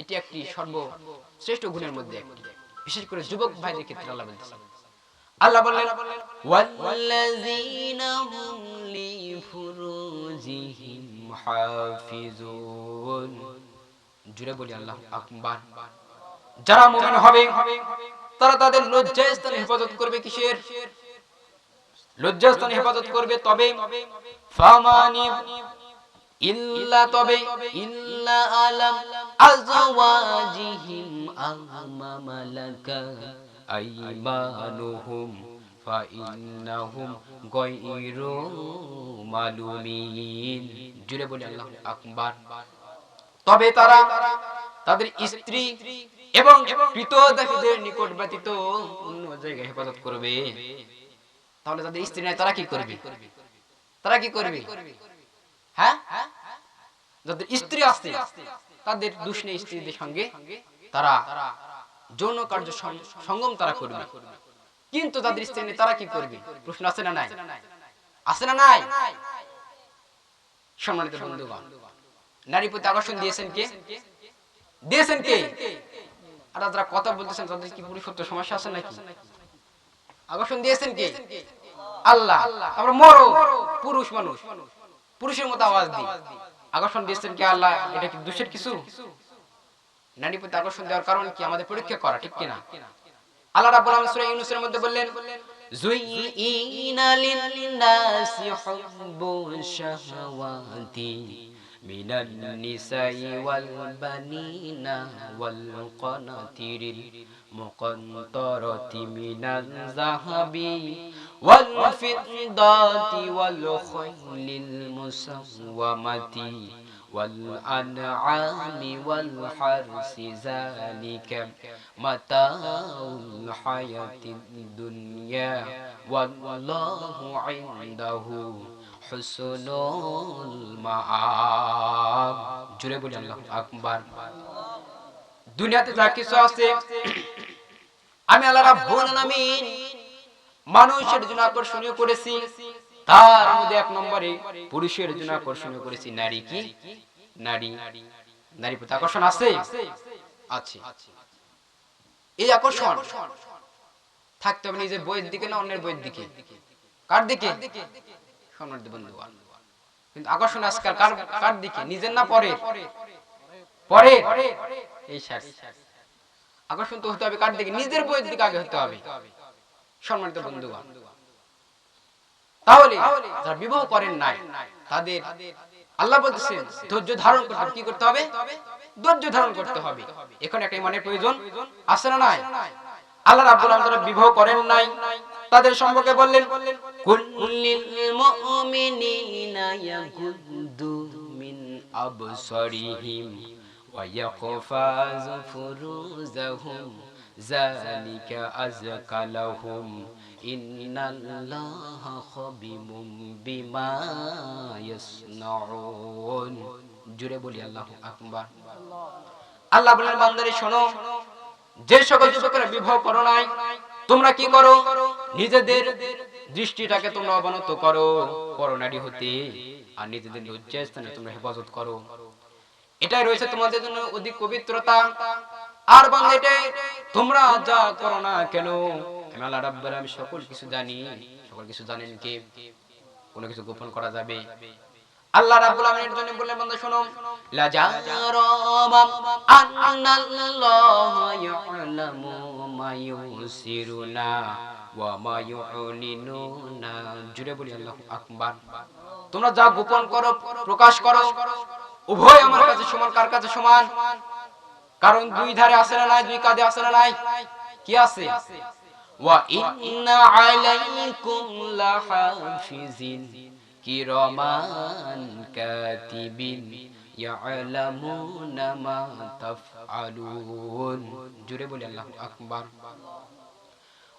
এটি একটি সর্বশ্রেষ্ঠ গুণের মধ্যে একটি। বিশেষ করে যুবক ভাইদের ক্ষেত্রে আল্লাহ বলতেছেন আল্লাহ বললেন জুড়ে বলি, আল্লাহ আকবার। যারা হবে, তারা তাদের লজ্জাস্থানে হেফাজত করবে কিসের? লজ্জাস্থানে হেফাজত করবে তবে? ফামানি ইল্লা তবে? ইল্লা আলাম আজওয়াজিহিম আহমা মালাকা আইমানুহুম ফাইন্নাহুম গায়রু মালুমিন জুড়ে বলি আল্লাহ আকবার তবে তারা তাদের স্ত্রী এবং কৃতদাসীদের নিকট ব্যতীত অন্য জায়গায় হেফাজত করবে। তাহলে তাদের স্ত্রী নাই তারা কি করবে? তারা কি করবে? হ্যাঁ? যাদের স্ত্রী আছে তাদের দুষ্ণে স্ত্রীদের সঙ্গে তারা যৌন কার্য সঙ্গম তারা করবে। কিন্তু তাদের স্ত্রী তারা কি করবে? প্রশ্ন আছে না নাই? আছে না নাই? সম্মানিত বন্ধুগণ, নারী প্রতি আকর্ষণ দিয়েছেন কে? দিয়েছেন কে? আর যারা কথা বলতেছেন, তাদের কি পুরুষত্ব সমস্যা আছে নাকি? আকর্ষণ দিয়েছেন কে? আল্লাহ। আমরা মরো, পুরুষ মানুষ। পুরুষের মতো আওয়াজ দিই। আকর্ষণ দিয়েছেন কি আল্লাহ? এটা কি দোষের কিছু? নারী প্রতি আকর্ষণ দেওয়ার কারণ কি আমাদের পরীক্ষা করা, ঠিক কিনা? আল্লাহ রাব্বুল আলামিন সূরা ইউনূসের মধ্যে বললেন জুইনা লিন-নাসি হুব্বুশ শাহাওয়াতি من النساء والبنين والقناطير المقنطرة من الذهب والفضة والخيل المسومة والأنعام والحرس ذلك متاع الحياة الدنيا والله عنده হুসনুল মাআব জুড়ে বলি আল্লাহ আকবার। দুনিয়াতে যা কিছু আছে, আমি আল্লাহ রাব্বুল আলামিন মানুষের জন্য আকর্ষণীয় করেছি। তার মধ্যে এক নম্বরে পুরুষের জন্য আকর্ষণীয় করেছি নারী কি? নারী। নারী প্রতি আকর্ষণ আছে? আছে। এই আকর্ষণ থাকতে হবে নিজের বইয়ের দিকে না অন্যের বইয়ের দিকে? কার দিকে? কিন্তু আকর্ষণ আজকাল কার দিকে? নিজের না পরে পরে এই আকর্ষণ তো হতে হবে কার দিকে? নিজের বইয়ের দিকে আগে হতে হবে। সম্মানিত বন্ধুগণ। তাহলে যারা বিবাহ করেন নাই, তাদের আল্লাহ ধৈর্য ধারণ করতে। কি করতে হবে? ধৈর্য ধারণ করতে হবে। এখন একটা ইমানের প্রয়োজন আছে না নাই? আল্লাহ রাব্বুল আলামিন যারা বিবাহ করেন নাই, তাদের সম্পর্কে বললেন কুল্লিল মুমিনিনা মিন আবসারিহিম ওয়া ফুরুজাহুম, যালিকা ইন্নাল্লাহা বিমা ইয়াসনাউন। জুড়ে বলি আল্লাহু আকবার। আল্লাহ বলেন বান্দারে শোনো যে সকল যুবকেরা বিবাহ করো নাই, তোমরা কি করো? নিজেদের দৃষ্টিটাকে তোমরা অবনত করো করোনারি হতে, আর নিজেদের লজ্জা স্থানে তোমরা হেফাজত করো। এটাই রয়েছে তোমাদের জন্য অধিক পবিত্রতা। আর বান্দা এটাই তোমরা যা করো না কেন? আমি আল্লাহ রাব্বুল আমি সকল কিছু জানি। সকল কিছু জানেন কে? কোনো কিছু গোপন করা যাবে? আল্লাহ রাব্বুল আলামিনের জন্য বললেন বান্দা শোনো। ইয়ালামু মা ইউসিরুনা ওয়া মা ইউলিনুনা বলি, আল্লাহু আকবার। তোমরা যা গোপন করো, প্রকাশ করো, উভয় আমার কাছে সমান। কার কাছে সমান? কারণ দুই ধারে আছে না নাই, দুই কাঁধে আছে না নাই? কি আছে? ওয়া ইন্না আলাইকুম লাহাফিজিন। কিরামান কাতিবিন ইয়ালামুনা মা তাফআলুন জুড়ে বলি আল্লাহু আকবার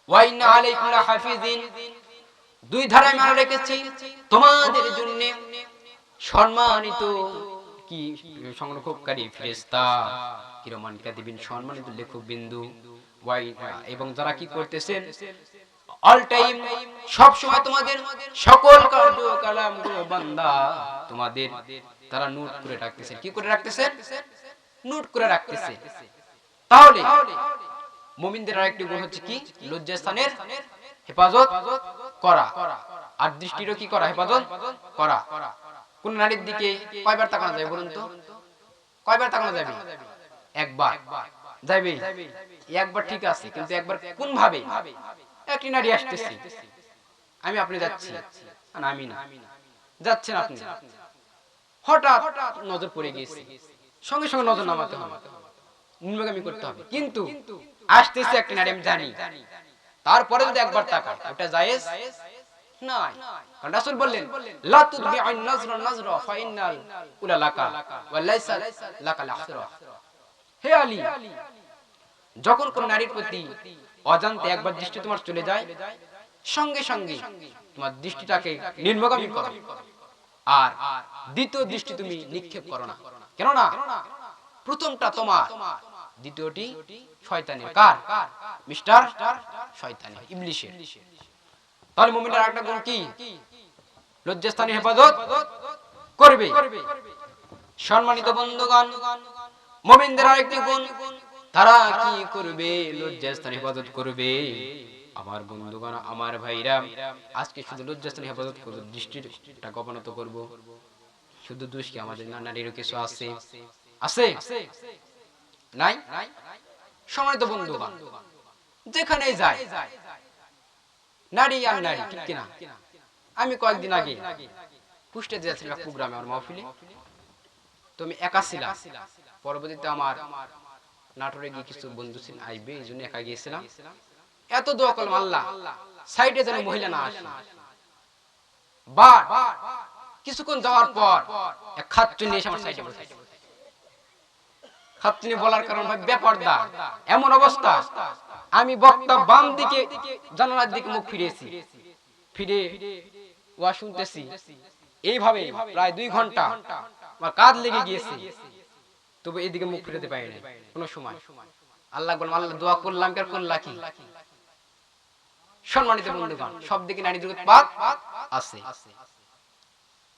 ওয়া ইন্না দুই ধারায় মারা রেখেছি, তোমাদের জন্য সম্মানিত কি, সংরক্ষককারী ফেরেশতা, কিরমান কাদিবিন সম্মানিত লেখক বিন্দু এবং যারা কি করতেছেন অল টাইম সব সময় তোমাদের সকল কালাম বান্দা তোমাদের তারা নোট করে রাখতেছেন কি করে রাখতেছেন নোট করে রাখতেছে। তাহলে মুমিনদের আরেকটি গুণ হচ্ছে কি? লজ্জাস্থানের হেফাজত করা। আর দৃষ্টিরও কি করা? হেফাজত করা। কোন নারীর দিকে কয়বার তাকানো যাবে বলুন তো? কয়বার তাকানো যাবে? একবার। যাবে? একবার ঠিক আছে, কিন্তু একবার কোন ভাবে একটি নারী আসতেছে। আমি আপনি যাচ্ছি। আমি না। যাচ্ছেন আপনি। হঠাৎ নজর পড়ে সঙ্গে সঙ্গে নজর নামাতে হবে। করতে হবে। কিন্তু একটি নারী, আমি জানি। তারপরে যদি একবার তাকান ওটা জায়েজ যখন কোন নারীর প্রতি অজান্তে একবার দৃষ্টি তোমার চলে যায়, সঙ্গে সঙ্গে তোমার দৃষ্টিটাকে নিম্নগামী করো। আর দ্বিতীয় দৃষ্টি তুমি নিক্ষেপ করো না। কেন না প্রথমটা তোমার, দ্বিতীয়টি শয়তানের। কার? মিস্টার শয়তানের, ইবলিশের। তাহলে মুমিনের আরেকটা গুণ কি? লজ্জাস্থানের হেফাজত করবে। সম্মানিত বন্ধুগণ, মুমিনদের আরেকটি গুণ তারা কি করবে? লজ্জাস্থান হেফাজত করবে? আমার বন্ধুগণ, আমার ভাইরা, আজকে শুধু লজ্জাস্থান হেফাজত করব, দৃষ্টিটা অবনত করব। শুধু দোষ কি আমাদের না নারীরও কিছু আছে? আছে? নাই? সম্মানিত বন্ধুগণ যেখানে যায় নারী আর নারী, ঠিক কিনা? আমি কয়েকদিন আগে পুষ্টে দিয়েছিলাম কুগ্রামে আমার মহফিলে। তুমি একা ছিলা পরবর্তীতে আমার নাটোরে গিয়ে কিছু বন্ধু ছিল আইবে এই জন্য একা গিয়েছিলাম। এত দোয়া করলাম আল্লাহ সাইডে যেন মহিলা না আসে। কিছুক্ষণ যাওয়ার পর এক নিয়ে এসে আমার সাইডে বসে খাচ্চুনি বলার কারণ ভাই বেপর্দা। এমন অবস্থা। আমি বক্তা বাম দিকে জানালার দিকে মুখ ফিরেছি ফিরে ওয়া শুনতেছি। এইভাবে প্রায় দুই ঘণ্টা আমার কাঁধ লেগে গিয়েছে। তবু এইদিকে মুখ ফিরাতে পারি না কোনো সময়। আল্লাহ বললাম আল্লাহ দোয়া করলাম কি আর করলা কি? সম্মানিত বন্ধুগণ সব দিকে নারী জগৎ পাক আছে।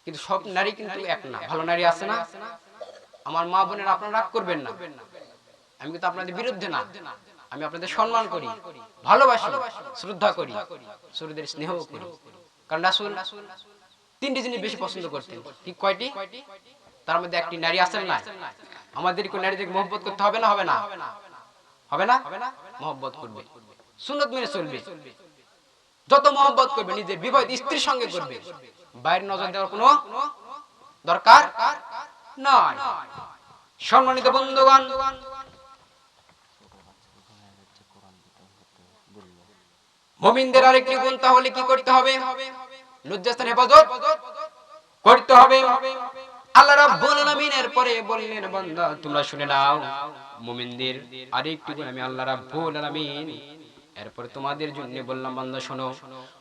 কিন্তু সব নারী কিন্তু এক না। ভালো নারী আছে না? আমার মা বোনের আপনারা রাগ করবেন না। আমি কিন্তু আপনাদের বিরুদ্ধে না। আমি আপনাদের সম্মান করি ভালোবাসি শ্রদ্ধা করি শরীরের স্নেহ করি। কারণ রাসূল তিনটি জিনিস বেশি পছন্দ করতেন। ঠিক কয়টি? তার মধ্যে একটি নারী আছেন না আমাদের কোন নারীদের মহব্বত করতে হবে না? হবে না? হবে না? মহব্বত করবে। সুন্নত মেনে চলবে। যত মহব্বত করবে নিজের বিবাহিত স্ত্রীর সঙ্গে করবে। বাইরের নজর দেওয়ার কোনো দরকার নয়। সম্মানিত বন্ধুগণ মুমিনদের আরেকটি গুণ তাহলে কি করতে হবে? লজ্জাস্থান হেফাজত করতে হবে। আল্লাহ রাব্বুল আলামিনের পরে বললেন বান্দা তোমরা শুনে নাও মুমিনদের আরেকটি গুণ আমি আল্লাহ রাব্বুল আলামিন এরপর তোমাদের জন্য বললাম বান্দা শোনো।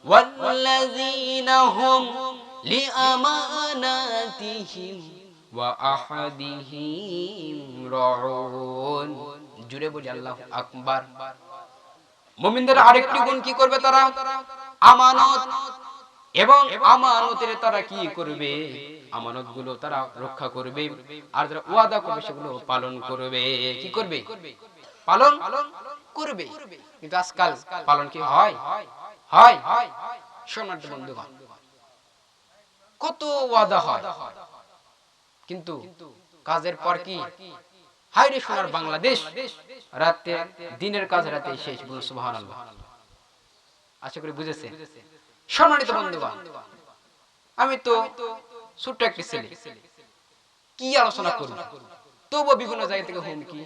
ওয়াল্লাযীনা হুম লিআমানাতিহিম ওয়া আহাদিহিম রাউন। জুড়ে বলি আল্লাহু আকবার। মুমিনদের আরেকটি গুণ কি করবে তারা? আমানত। এবং আমানতের তারা কি করবে? আমানতগুলো তারা রক্ষা করবে। আর যারা ওয়াদা করবে, সেগুলো পালন করবে। কি করবে? পালন করবে। কিন্তু আজকাল পালন কি হয়? হয়। সম্মানিত বন্ধুগণ, কত ওয়াদা হয়। কিন্তু কাজের পর কি? হাইরে সোনার বাংলাদেশ, রাতে, দিনের কাজ রাতে শেষ বলুন, সুবহানাল্লাহ। আশা করি বুঝেছে সম্মানিত বন্ধুগণ, আমি তো ছোট্ট একটি ছেলে। কি আলোচনা করব তবুও বিভিন্ন জায়গা থেকে হুমকি,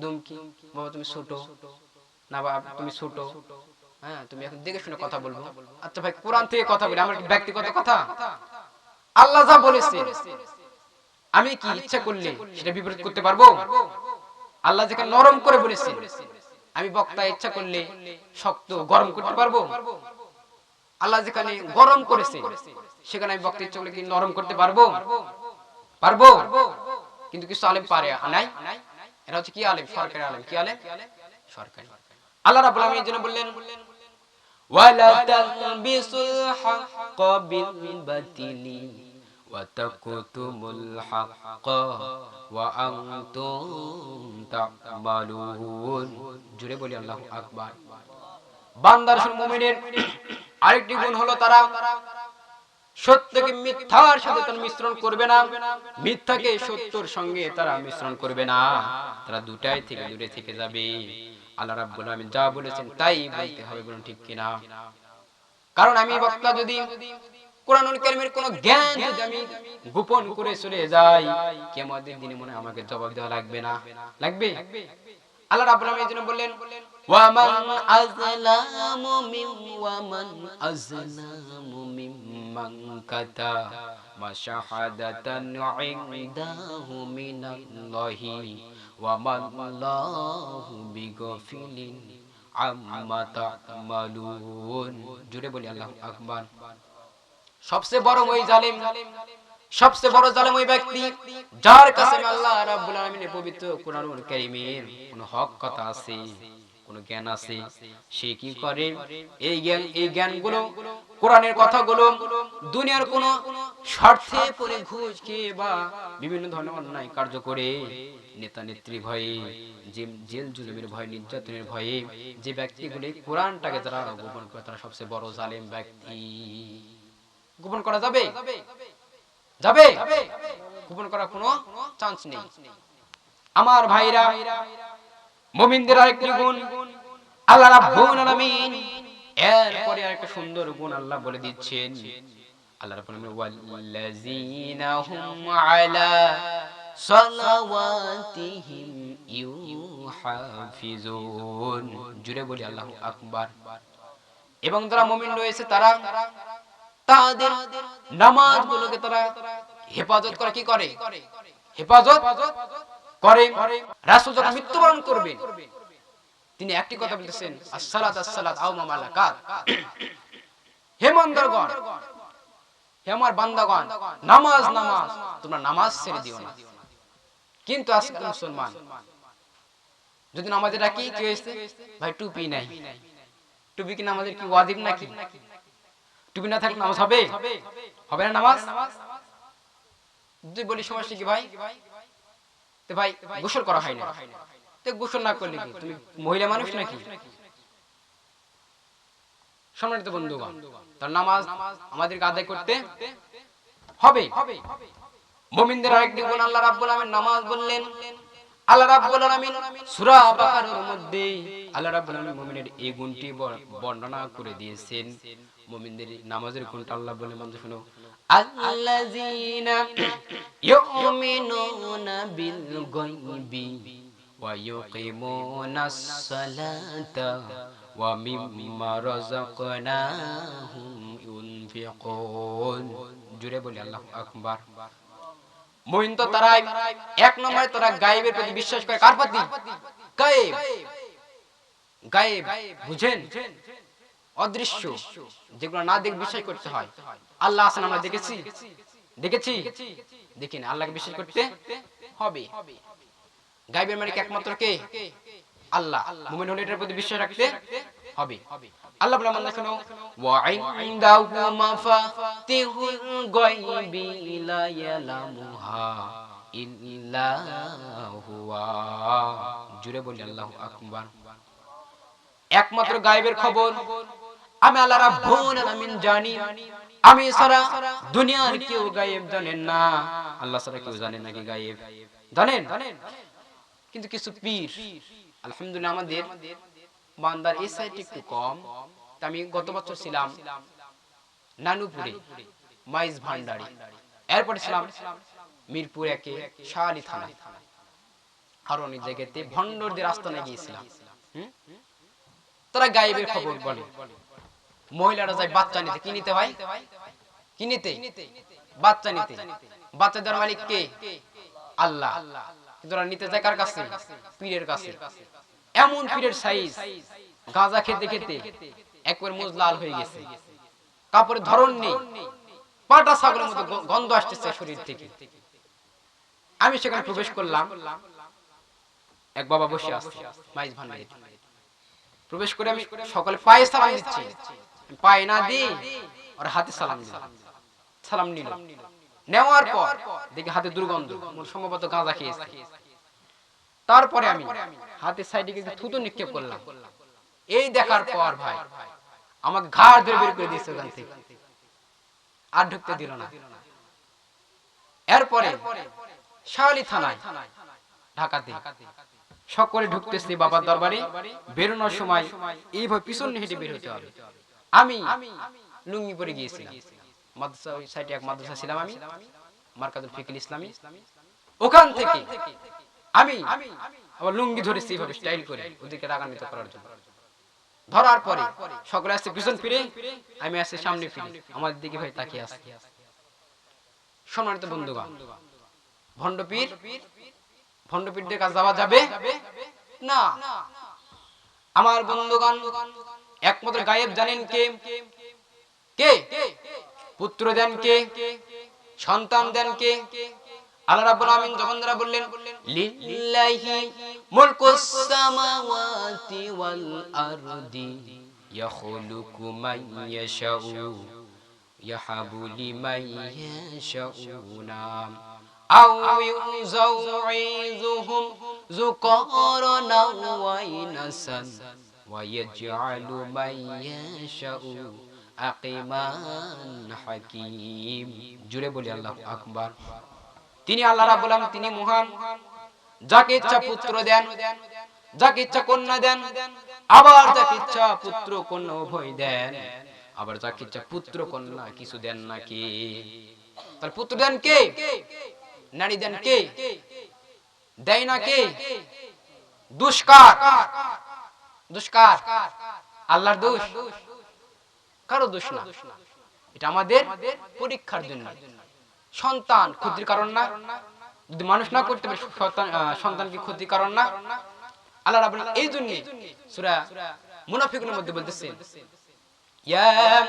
দুমকি, বাবা তুমি ছোট, না বাবা তুমি ছোট হ্যাঁ তুমি এখন দেখে শুনে কথা বলব। আচ্ছা ভাই, কোরআন থেকে কথা বলি, আমার ব্যক্তিগত কথা? আল্লাহ যা বলেছে, আমি কি ইচ্ছা করলে সেটা বিপরীত করতে পারব? আল্লাহ যেখানে নরম করে বলেছে, আমি বক্তা ইচ্ছা করলে শক্ত গরম করতে পারব? আল্লাহ যেখানে গরম করেছে সেখানে আমি বক্তা ইচ্ছা করলে কি নরম করতে পারবো পারবো কিন্তু কিছু আলেম পারে নাই এরা হচ্ছে কি আলেম সরকারি আলেম কি আলেম সরকারি আল্লাহ রাব্বুল আলামিন এই জন্য বললেন ওয়ালা তালবিসুল হাক্ক বিল বাতিলি وتكتموا الحق وأنتم تعملون জুড়ে বলি আল্লাহু আকবার বান্দার শুন মুমিনের আরেকটি গুণ হলো তারা সত্যকে মিথ্যার সাথে তারা মিশ্রণ করবে না। মিথ্যাকে সত্যর সঙ্গে তারা মিশ্রণ করবে না। তারা দুটাই থেকে দূরে থেকে যাবে। আল্লাহ রাব্বুল আলামিন যা বলেছেন তাই বলতে হবে, বলুন ঠিক কিনা? কারণ আমি বক্তা যদি কোরআনুল কোন জ্ঞান যদি আমি গোপন করে চলে যাই, কিয়ামতের দিনে মনে আমাকে জবাব দেওয়া লাগবে না। লাগবে? আল্লাহ রাব্বুল আলামিন বললেন আযলামু আযলামু সবচেয়ে বড় জালিম ওই ব্যক্তি, যার কাছে আল্লাহ রাব্বুল আলামিনের পবিত্র কোরআনুল কোন হক কথা আছে। কোন জ্ঞান আছে? সে কি করে? এই জ্ঞান এই জ্ঞানগুলো কোরআনের কথাগুলো দুনিয়ার কোন স্বার্থে পরে ঘুষ খেয়ে বা বিভিন্ন ধরনের অন্যায় কার্য করে। নেতা নেত্রী ভয়ে জেল- জেল জুলুমের ভয়ে নির্যাতনের ভয়ে যে ব্যক্তিগুলি কোরআনটাকে যারা গোপন করে তারা সবচেয়ে বড় জালেম ব্যক্তি। গোপন করা যাবে? যাবে? গোপন করার কোনো চান্স নেই। আমার ভাইরা মুমিনদের আরেকটি গুণ, আল্লাহ রাব্বুল আলামিন। এরপরে আরেকটা সুন্দর গুণ আল্লাহ বলে দিচ্ছেন। আল্লাহ রাব্বুল আলামিন ওয়াল্লাযীনা হুম আলা ইউহাফিজুন। জুড়ে বলি, আল্লাহু আকবার। এবং যারা মুমিন রয়েছে তারা, তাদের নামাজগুলোকে তারা হেফাজত করে কি করে? হেফাজত করে, রাসূল যখন মৃত্যুবরণ করবেন তিনি একটি কথা বলতেছেন, আসসালাত আসসালাত, আও মামালাকাত হে মন্দরগণ, হে আমার বান্দাগণ, নামাজ নামাজ, তোমরা নামাজ ছেড়ে দিও না। কিন্তু আজকে মুসলমান, যদি নামাজে ডাকি কি হয়েছে ভাই, টুপি নাই। টুপি কি নামাজের কি ওয়াজিব নাকি? টুপি না থাকলে নামাজ হবে? হবে না নামাজ? যদি বলি সমস্যা কি ভাই? ভাই, গোসল করা হয় না। গোসল না করলে কি? তুমি মহিলা মানুষ নাকি? সম্মানিত বন্ধুগণ, তার নামাজ আমাদেরকে আদায় করতে হবে। মুমিনদের আরেকটি গুণ আল্লাহ রাব্বুল আলামিন নামাজ বললেন, আল্লাহ রাব্বুল আলামিন সূরা বাকারার মধ্যে আল্লাহ রাব্বুল আলামিন মুমিনের এই গুণটি বর্ণনা করে দিয়েছেন। মুমিনদের নামাজের গুণটা আল্লাহ বলে মধ্যে শুনো গায়বি ওয়া ইউকিমুনাস সালাতা ওয়া মিম্মা রাযাকনাহুম ইউনফিকুন জুড়ে বলি, আল্লাহু আকবার। মুমিন তো তারাই এক নম্বরে তারা গায়েবের প্রতি বিশ্বাস করে কার প্রতি? গায়েব। গায়েব। বুঝেন? অদৃশ্য যেগুলো না দেখে বিশ্বাস করতে হয়। আল্লাহ আছেন আমরা দেখেছি। দেখেছি? দেখি না আল্লাহকে বিশ্বাস করতে হবে। গায়েবের মানে কি একমাত্র কে? আল্লাহ। মুমিন হলে এটার প্রতি বিশ্বাস রাখতে হবে। আল্লাহ বলে আমরা শোনো ওয়া ইনদাহু মাফাতিহুল গায়বি লা ইয়ালামুহা ইল্লা হুয়া জুড়ে বলি আল্লাহু আকবার। একমাত্র গায়েবের খবর আমি আল্লাহ রাব্বুল আলামিন জানি। আমি সারা দুনিয়ার কেউ গায়েব জানেন না। আল্লাহ ছাড়া কেউ জানেন নাকি গায়েব। জানেন? কিন্তু কিছু পীর আলহামদুলিল্লাহ আমাদের বান্দার এই সাইড একটু কম। তা আমি গত বছর ছিলাম নানুপুরে মাইজ ভান্ডারি। এরপরে ছিলাম মিরপুর একে শাহালি থানা। আর অনেক জায়গাতে ভণ্ডরদের আস্তানে গিয়েছিলাম। তারা গায়েবের খবর বলে। মহিলারা যায় বাচ্চা নিতে। কি নিতে ভাই? কি নিতে? বাচ্চা নিতে। বাচ্চা দেওয়ার মালিক কে? আল্লাহ। কিন্তু নিতে যায় কার কাছে? পীরের কাছে। এমন পীরের সাইজ। গাঁজা খেতে খেতে একবার মুজ লাল হয়ে গেছে। কাপড়ের ধরন নেই। পাটা ছাগলের মতো গন্ধ আসতেছে শরীর থেকে। আমি সেখানে প্রবেশ করলাম। এক বাবা বসে আছে। মাইজ ভান্ডারে প্রবেশ করে আমি সকলে পায়ে সালাম দিচ্ছি। পায়ে না দি আর হাতে সালাম দিলাম সালাম নিল। নেওয়ার পর দেখি হাতে দুর্গন্ধ। সম্ভবত গাঁজা খেয়েছে। তারপরে আমি হাতের সাইডে কিছু থুতু নিক্ষেপ করলাম। এই দেখার পর ভাই, আমাকে ঘাড় ধরে বের করে দিয়েছে ওখান থেকে। আর ঢুকতে দিল না। এরপরে শাওলি থানায়, ঢাকাতে সকলে ঢুকতেছে বাবার দরবারে। বেরোনোর সময় এইভাবে পিছন হেঁটে বের হতে হবে। আমি লুঙ্গি পরে গিয়েছিলাম। মাদ্রাসা ওই সাইডে এক মাদ্রাসা ছিলাম আমি মার্কাজুল ফিকুল ইসলামী। ওখান থেকে আমি আবার লুঙ্গি ধরেছি এইভাবে স্টাইল করে ওদেরকে রাগান্বিত করার জন্য। ধরার পরে সকলে আসছে পিছন ফিরে আমি আসছি সামনে ফিরে। আমাদের দিকে ভাই তাকিয়ে আসছে সম্মানিত বন্ধুগণ ভণ্ডপীর ভণ্ডপীরদের কাছে যাওয়া যাবে? না। আমার বন্ধুগণ একমাত্র গায়েব জানেন কে? কে? পুত্র দেন কে? সন্তান দেন কে? আল্লাহ রাব্বুল আমিন যখন তারা বললেন, লিল্লাহি মুলকুস সামাওয়াতি ওয়াল আরদি ইয়াখলুকু মান ইয়াশাউ, ইয়াহাবু লিমান ইয়াশাউনা, আও ইউযাউযুহুম যুকারানা ওয়া ইয়াজআলু মান ইয়াশাউ আকিমান হাকিম জুড়ে বলি আল্লাহু আকবার। তিনি আল্লাহ রাব্বুল আলামিন, তিনি মহান। যাকে ইচ্ছা পুত্র দেন, যাকে ইচ্ছা কন্যা দেন, আবার যাকে ইচ্ছা পুত্র কন্যা উভয় দেন, আবার যাকে ইচ্ছা পুত্র কন্যা কিছু দেন না কে? তাহলে পুত্র দেন কে? নারী দেন কে? দেয় না কে? দুষ্কার। দুষ্কার। আল্লাহর দোষ। কারও দোষ না। এটা আমাদের পরীক্ষার জন্য। সন্তান ক্ষতির কারণ না। যদি মানুষ না করতে পারে সন্তান আহ, ক্ষতির কারণ না। আল্লাহ আলামিন এই জন্য সূরা মুনাফিকুনের মধ্যে বলতেছেন ইয়া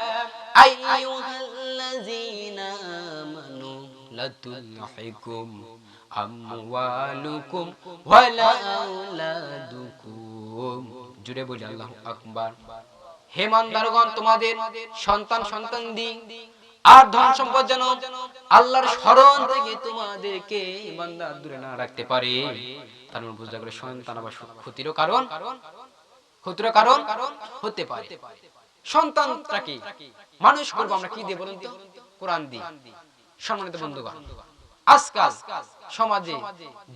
আইয়ুহাল্লাযীনা আমানু লা আমওয়ালুকুম ওয়ালা আওলাদুকুম জুড়ে বলি, আল্লাহু আকবার। হে মানদারগণ, তোমাদের সন্তান সন্তান দি আর ধন সম্পদ যেন আল্লাহর স্মরণ থেকে তোমাদেরকে বান্দার দূরে না রাখতে পারে। তার মানে বুঝতে গেলে সন্তান আবার ক্ষতিরও কারণ ক্ষতিরও কারণ হতে পারে। সন্তানটাকে মানুষ করব আমরা কি দিয়ে বলুন তো? কোরআন দিয়ে। সম্মানিত বন্ধুগণ, আজকাল সমাজে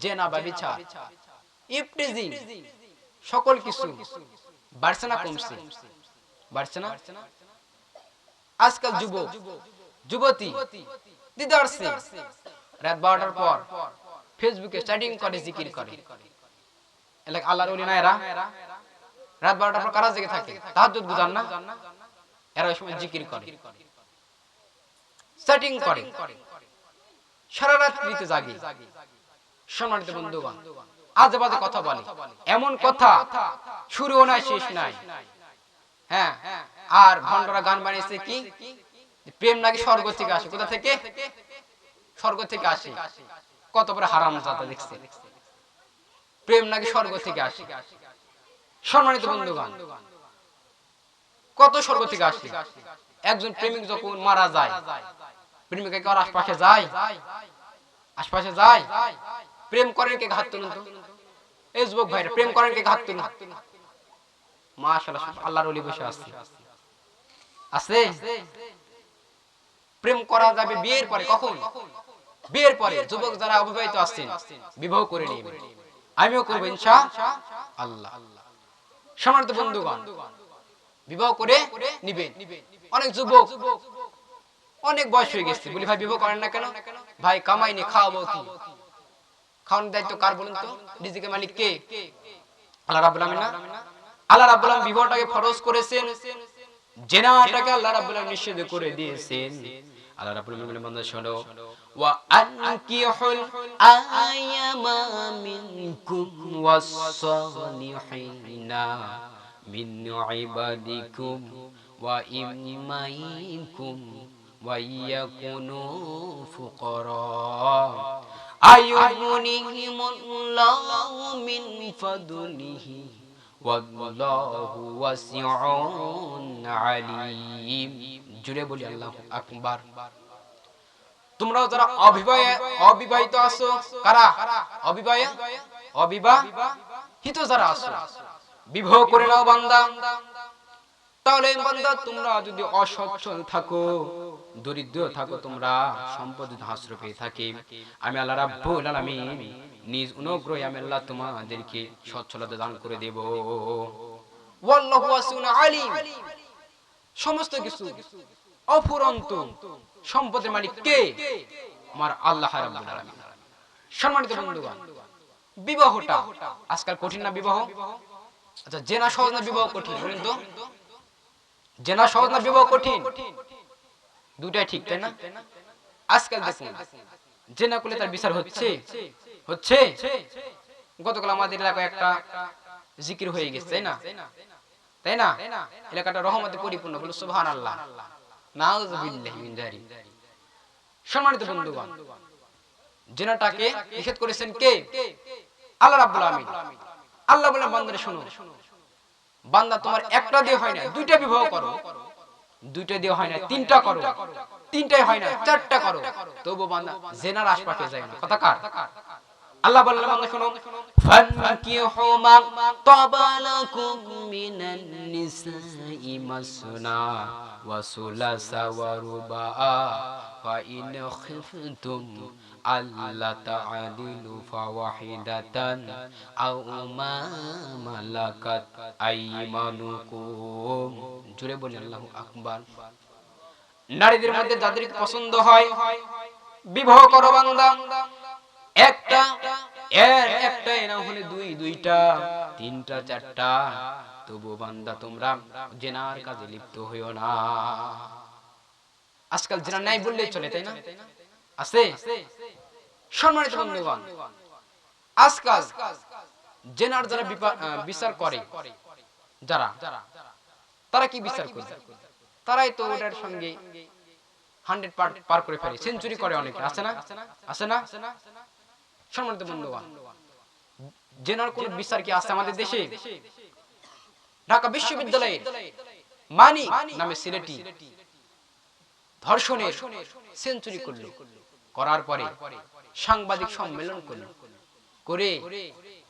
জেনা বা বিচার ইফটিজিং সকল কিছু বাড়ছে না কমছে। বাড়ছে না? আজকাল যুবক যুবতী দিদারছে। রাত বারোটার পর ফেসবুকে চ্যাটিং করে জিকির করে। এলাকা আল্লাহর ওলি না এরা? রাত বারোটার পর কারা জেগে থাকে? তাহাজ্জুদ গুজার না? এরা ওই সময় জিকির করে। চ্যাটিং করে। সারা রাত্রিতে জাগে। সম্মানিত বন্ধুগণ আজে বাজে কথা বলে। এমন কথা শুরুও নাই শেষ নাই হ্যাঁ? আর ভণ্ডরা গান বানিয়েছে কি? প্রেম নাকি স্বর্গ থেকে আসে? কোথা থেকে? স্বর্গ থেকে আসে। কত বড় হারাম জাতা দেখছে। প্রেম নাকি স্বর্গ থেকে আসে। সম্মানিত বন্ধুগণ কত স্বর্গ থেকে আসে? একজন প্রেমিক যখন মারা যায় প্রেমিকা কি আর আশপাশে যায়। আশপাশে যায়। প্রেম করেন কে হাত তুলুন তো? এই যুবক ভাইরা, প্রেম করেন কে হাত তুলুন? মাশাআল্লাহ আল্লাহর ওলি বসে আছে। আছে? প্রেম করা যাবে বিয়ের পরে, কখন? বিয়ের পরে, যুবক যারা অবিবাহিত আছেন, বিবাহ করে নেবেন আমিও করব ইনশা আল্লাহ। সম্মানিত বন্ধুগণ, বিবাহ করে নিবেন অনেক যুবক, অনেক বয়স হয়ে গেছে। বলি, ভাই, বিবাহ করেন না কেন? ভাই, কামাই নি, খাওয়াবো কি? খাওয়ানোর দায়িত্ব কার বলুন তো? নিজেকে মালিক কে? আল্লাহ রাব্বুল আলামিন না? আল্লাহ রাব্বুল আলামিন বিবাহটাকে ফরজ করেছেন। জেনাটাকে আল্লাহ রাব্বুল আলামিন নিষেধ করে দিয়েছেন। আল্লাহ রাব্বুল আলামিন বান্দা শোনো। ওয়া আনকিহুল আয়ামা মিনকুম ওয়াস-সালিহিনা মিন ইবাদিকুম ওয়া ইমাইকুম ওয়া ইয়াকুনু ফুকারা আকবার। তোমরাও যারা অবিবাহিত অবিবাহিত আছো, কারা? অবিবাহিত অবিবাহিত যারা আছো, বিবাহ করে নাও বান্দা। তাহলে বান্দা, তোমরা যদি অসচ্ছল থাকো দরিদ্র থাকো তোমরা, সম্পদ হাসর পেয়ে থাকে। আমি আল্লাহ রাব্বুল আলামিন নিজ অনুগ্রহে আমি আল্লাহ তোমাদেরকে সচ্ছলতা দান করে দেব। ওয়াল্লাহু ওয়াসিউন আলিম। সমস্ত কিছু অফুরন্ত সম্পদের মালিক কে? আমার আল্লাহ রাব্বুল আলামিন। সম্মানিত বন্ধুগণ, বিবাহটা আজকাল কঠিন না বিবাহ? আচ্ছা জেনা সহজ না বিবাহ কঠিন বলুন তো? জেনা সহজ না বিবাহ কঠিন? দুটাই ঠিক তাই না? আজকাল দেখুন জেনা করলে তার বিচার হচ্ছে হচ্ছে। গতকাল আমাদের এলাকায় একটা জিকির হয়ে গেছে তাই না? তাই না? এলাকাটা রহমতে পরিপূর্ণ বলো সুবহান আল্লাহ মিন সম্মানিত বন্ধুগণ জেনাটাকে নিষেধ করেছেন কে? আল্লাহ রাব্বুল আলামিন। আল্লাহ বলে বান্দারে শোনো। বান্দা তোমার একটা দিয়ে হয় না দুইটা বিবাহ করো। দুইটা দিয়ে হয় না, তিনটা করো। তিনটাই হয় না, চারটা করো। তবু বান্দা, জেনার আশপাশে যায় না। কথা কার? আল্লাহ বললেন, বান্দা, শোনো। ফানকিহু মা তাবালাকুম মিনান নিসাই মাসনা ওয়া সুলাসা ওয়া রুবা ফা ইন খিফতুম আল্লা তাআদিলু ফাওয়াহিদাতান আও মালাকাত আইমানুকুম। জুড়ে বলি, আল্লাহু আকবার। নারীদের মধ্যে যাদের পছন্দ হয়, বিবাহ করো বান্দা। একটা, এর একটা এনা হলে দুই, দুইটা, তিনটা, চারটা। তবু বান্দা তোমরা জেনার কাজে লিপ্ত হইও না। আজকাল জেনা নাই বললেই চলে, তাই না? আছে? সম্মানিত বন্ধুগণ, আজকাল জেনার যারা বিচার করে, যারা, তারা কি বিচার করে? তারাই তো ওটার সঙ্গে হান্ড্রেড পার করে ফেলে। সেঞ্চুরি করে অনেকে, আছে না? আছে না? সম্মানিত বন্ধুগণ, জেনার কোন বিচার কি আছে আমাদের দেশে? ঢাকা বিশ্ববিদ্যালয়ে মানি নামে সিলেটি ধর্ষণের সেঞ্চুরি করল। করার পরে সাংবাদিক সম্মেলন করল। করে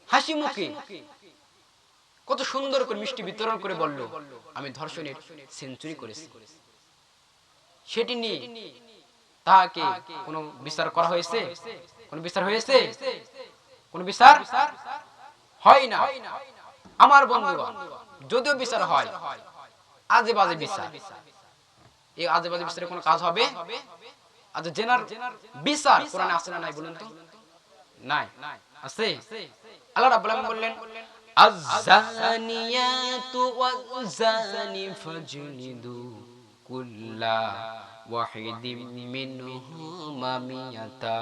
হাসি মুখে কত সুন্দর করে মিষ্টি বিতরণ করে বলল, আমি ধর্ষণের সেঞ্চুরি করেছি। সেটি নিয়ে তাহাকে কোনো বিচার করা হয়েছে? কোন বিচার হয়েছে? কোন বিচার হয় না। আমার বন্ধুগণ যদিও বিচার হয় আজে বাজে বিচার। এই আজে বাজে বিচারে কোনো কাজ হবে? আচ্ছা জেনার বিচার কোরআনে আছে না নাই বলুন তো? নাই। আছে? আল্লাহ রাব্বুল আলামিন বললেন আয-জানিয়াতু ওয়াজ-জানি ফাজলিদু কুল্লা ওয়াহিদিম মিনহুমা মিয়াতা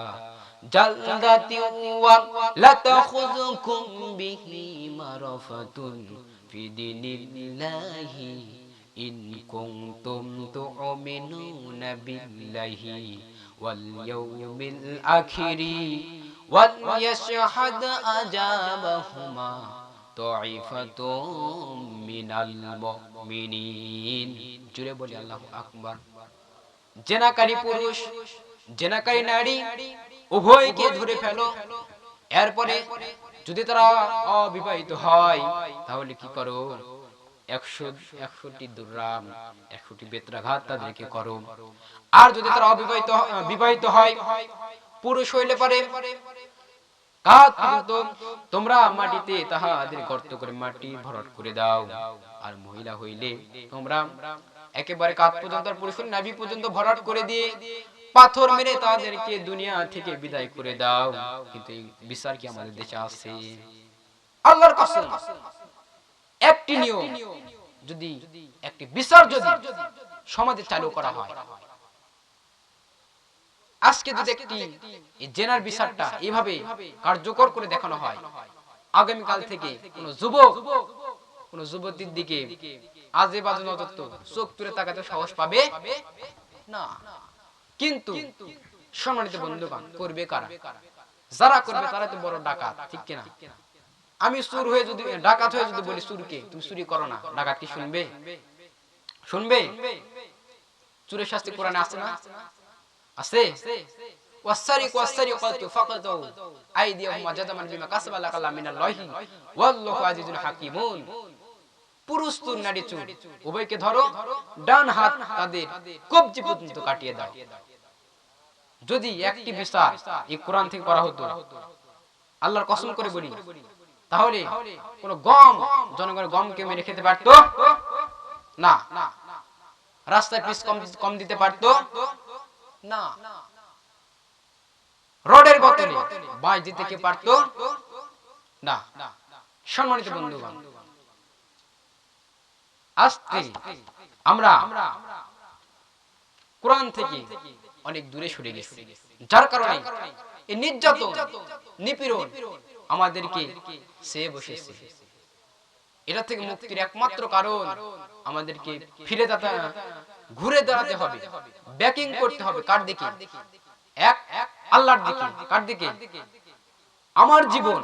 জালদাতি ওয়া লা তাখুযুকুম বিহি মারাফাতুন ফি দীনিল্লাহি ইন কুনতুম তু'মিনুনা বিল্লাহি ওয়াল ইয়াউমিল আখিরি وليشهد أجابهما طائفة من المؤمنين জুড়ে বলি আল্লাহু আকবার জেনাকারী পুরুষ জেনাকারী নারী উভয়কে ধরে ফেলো এরপরে যদি তারা অবিবাহিত হয় তাহলে কি করো তোমরা মাটিতে গর্ত করে মাটি ভরাট করে দাও। আর মহিলা হইলে তোমরা একেবারে কাত পর্যন্ত পর্যন্ত ভরাট করে দিয়ে পাথর মেরে তাদেরকে দুনিয়া থেকে বিদায় করে দাও। কিন্তু এই বিচার কি আমাদের দেশে আছে? আল্লাহর কসম। একটি নিয়ম, যদি একটি বিচার যদি সমাজে চালু করা হয়। আজকে যদি একটি জেনার বিচারটা এইভাবে কার্যকর করে দেখানো হয়, আগামীকাল থেকে কোন যুবক, কোন যুবতীর দিকে আজে বাজে নজর চোখ তুলে তাকাতে সাহস পাবে? না। কিন্তু সম্মানিত বন্ধুগণ, করবে কারা? যারা করবে তারা তো বড় ডাকাত, ঠিক কিনা? আমি সুর হয়ে যদি, ডাকাত হয়ে যদি বলি সুরকে তুমি চুরি করো না। ডাকাত কি শুনবে? শুনবে? চুরের শাস্তি কোরআনে আছে না? আছে? আইদিয়াহুম জাযামান বিমা কাসাবা লাকাল্লা মিনাল্লাহি ওয়াল্লাহু আজিজুন হাকিমুন। পুরুষ তুর নারী চুর উভয়কে ধরো, ডান হাত তাদের কবজি পর্যন্ত কাটিয়ে দাও। যদি একটি বিচার এই কোরআন থেকে করা হতো, আল্লাহর কসম করে বলি তাহলে কোন গম জনগণের গমকে মেরে খেতে পারতো? না। রাস্তায় পিস কম কম দিতে পারতো? না। রডের বদলে বাঁশ দিতে কে পারতো? না। সম্মানিত বন্ধুগণ আজকে আমরা কোরআন থেকে অনেক দূরে সরে গেছি। যার কারণে এই নির্যাতন নিপীড়ন আমাদেরকে সে বসেছে। এটা থেকে মুক্তির একমাত্র কারণ আমাদেরকে ফিরে দাঁড়া ঘুরে দাঁড়াতে হবে ব্যাকিং করতে হবে কার দিকে? এক আল্লাহর দিকে কার দিকে? আমার জীবন।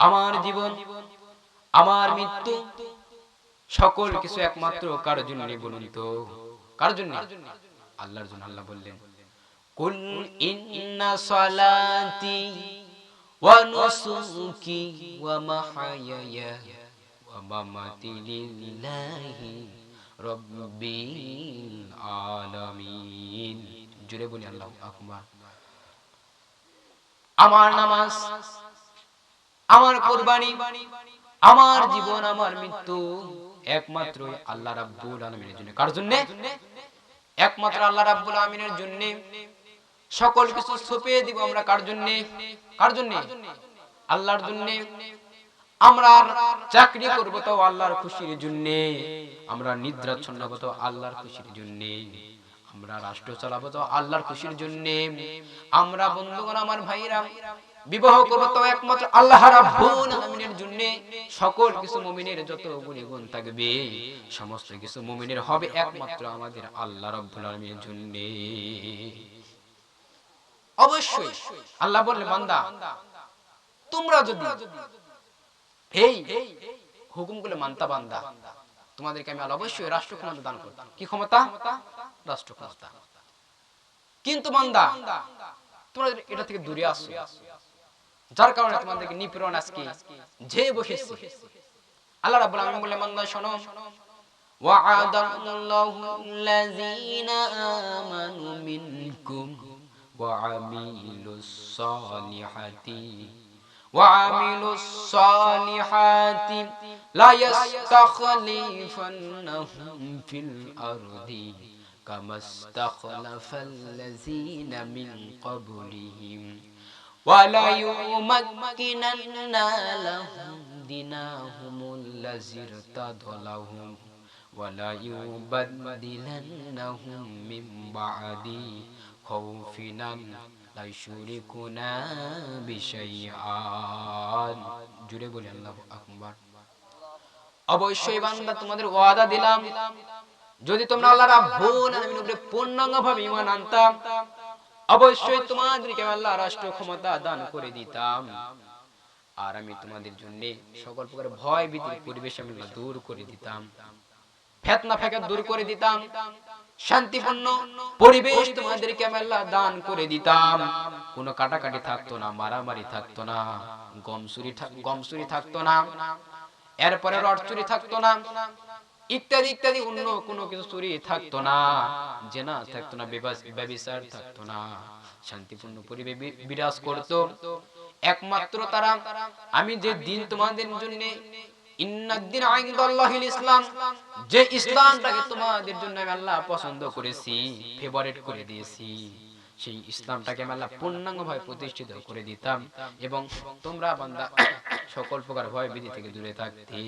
আমার জীবন। আমার মৃত্যু। সকল কিছু একমাত্র কার জন্য বলুন তো। কার জন্য? আল্লাহর জন্য আল্লাহ বললেন কুল ইন্না সালাতি মাহায়ায়া ওয়া মামাতি লিল্লাহি রাব্বিল আলামিন জুড়ে বলি আল্লাহু আকবার। আমার নামাজ, আমার কোরবানি, আমার জীবন, আমার মৃত্যু একমাত্র আল্লাহ রাব্বুল আলামিনের জন্য। কার জন্য? একমাত্র আল্লাহ রাব্বুল আলামিনের জন্য। সকল কিছু ছপিয়ে দিব আমরা কার জন্য? কার জন্য? আল্লাহর জন্য। আমরা চাকরি করব তো আল্লাহর খুশির জন্য। আমরা নিদ্রাচ্ছন্ন হব তো আল্লাহর খুশির জন্য। আমরা রাষ্ট্র চালাবো তো আল্লাহর খুশির জন্য। আমরা বন্ধুগণ, আমার ভাইরা, বিবাহ করব তো একমাত্র আল্লাহ রাব্বুল আলামিনের জন্য। সকল কিছু মুমিনের যত গুণী গুণ থাকবে, সমস্ত কিছু মুমিনের হবে একমাত্র আমাদের আল্লাহ রাব্বুল আলামিনের জন্য। অবশ্যই আল্লাহ বললেন বান্দা তোমরা যদি এই হুকুমগুলো মানতা বান্দা তোমাদেরকে আমি আল্লাহ অবশ্যই রাষ্ট্র ক্ষমতা দান করতাম কি ক্ষমতা রাষ্ট্র ক্ষমতা কিন্তু বান্দা তোমরা এটা থেকে দূরে আসো যার কারণে তোমাদেরকে নিপীড়ন আজকে যে বসেছে আল্লাহ রাব্বুল আলামিন বলে বান্দা শোনো وعد الله الذين آمنوا منكم وعملوا الصالحات وعملوا الصالحات لا يستخلفنهم في الأرض كما استخلف الذين من قبلهم. ولا يمكنن لهم دينهم الذي ارتضى لهم ولا يبدلنهم من بعد خوفنا لا يشركنا بشيئا জুড়ে বলি আল্লাহ আকবার অবশ্যই বান্দা তোমাদের ওয়াদা দিলাম যদি তোমরা আল্লাহ রাব্বুল আলামিনের উপরে পূর্ণাঙ্গভাবে ঈমান আনতাম অবশ্যই তোমাদেরকে আল্লাহ রাষ্ট্র ক্ষমতা দান করে দিতাম আর আমি তোমাদের জন্য সকল প্রকার ভয় ভীতির পরিবেশ আমি দূর করে দিতাম ফেতনা ফেকা দূর করে দিতাম শান্তিপূর্ণ পরিবেশ তোমাদেরকে আমি আল্লাহ দান করে দিতাম। কোনো কাটাকাটি থাকতো না, মারামারি থাকতো না গম চুরি গম চুরি থাকতো না, এরপরে রড়চুরি থাকতো না, ইত্যাদি ইত্যাদি, অন্য কোনো কিছু চুরি থাকতো না, জেনা থাকতো না থাকতো না, শান্তিপূর্ণ পরিবেশ বিরাজ করতো। একমাত্র তারা, আমি যে দিন তোমাদের জন্য ইসলাম। যে ইসলামটাকে তোমাদের জন্য আমি আল্লাহ পছন্দ করেছি ফেভারিট করে দিয়েছি, সেই ইসলামটাকে আমি আল্লাহ পূর্ণাঙ্গভাবে প্রতিষ্ঠিত করে দিতাম এবং তোমরা বান্দা, সকল প্রকার ভয় বিধি থেকে দূরে থাকতে।